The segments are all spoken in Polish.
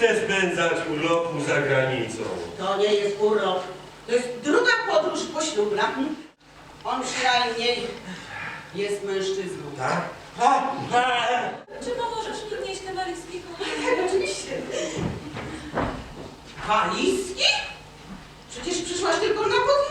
chcę spędzać urlopu za granicą. To nie jest urlop. To jest druga podróż poślubna. On przynajmniej jest mężczyzną. Tak? Ha, ha. Czy pomożesz mi nieść te walizki? Oczywiście. Walizki? Przecież przyszłaś tylko na podliczówek.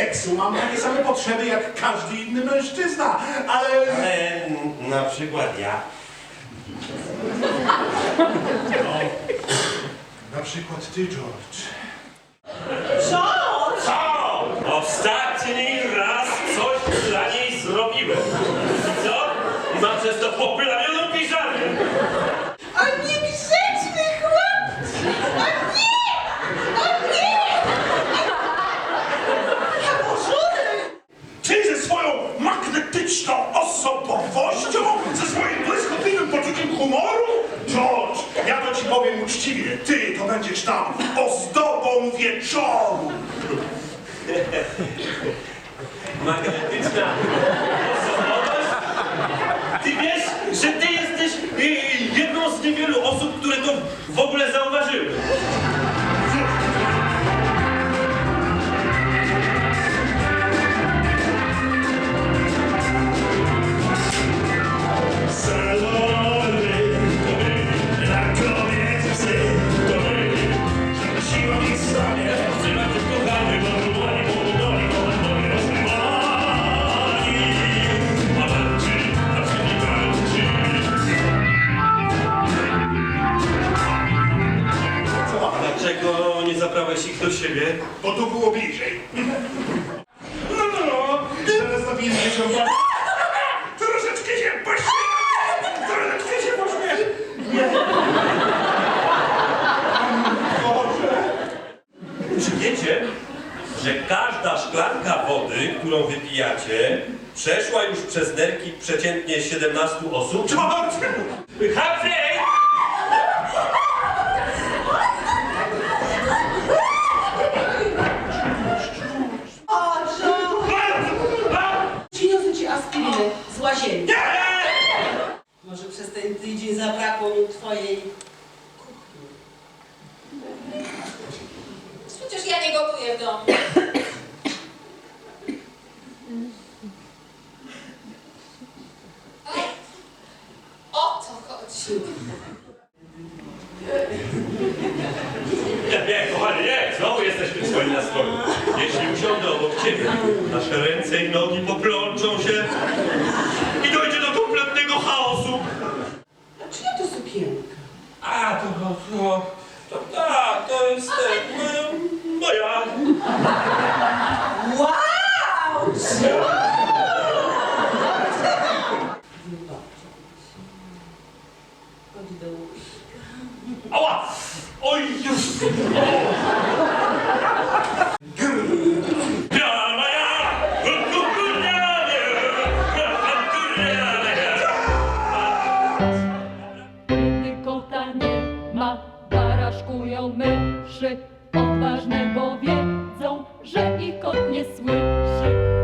Seksu mam takie same potrzeby jak każdy inny mężczyzna, ale... ale na przykład ja. No, na przykład ty, George. George! Co? Ostatni raz coś dla niej zrobiłem. I co? I mam przez to poplamioną piżamę. O niegrzeczny chłopcy! O nie! O nie! Ja pożury! Ty ze swoją magnetyczną osobowością, ze swoim błyskotliwym poczuciem humoru? George, ja to ci powiem uczciwie, ty to będziesz tam ozdobą wieczoru. Magnetyczna osobowość. Ty wiesz, że ty jesteś y, jedną z niewielu osób, które to w ogóle zauważyły. Siebie? Bo tu było bliżej. No, no, no, zaraz zabiję się Troszeczkę się pośmiech! Troszeczkę się pośmiech! Boże! Czy wiecie, że każda szklanka wody, którą wypijacie, przeszła już przez nerki przeciętnie 17 osób? George! Humphrey! O, George! Przyniosę aspirynę z łazienki. Może przez ten tydzień zabrakło mi twojej kuchni. Przecież ja nie gotuję w domu. Ale O co chodzi? Nie, nie, kochanie, nie! Znowu jesteśmy w swoim nastroju. Jeśli usiądę ciebie, nasze ręce i nogi poplączą się i dojdzie do kompletnego chaosu. A czyja to sukienka? A, to, to, to, tak, to jest e, moja- moja. Wow! Bo wiedzą, że ich kot nie słyszy.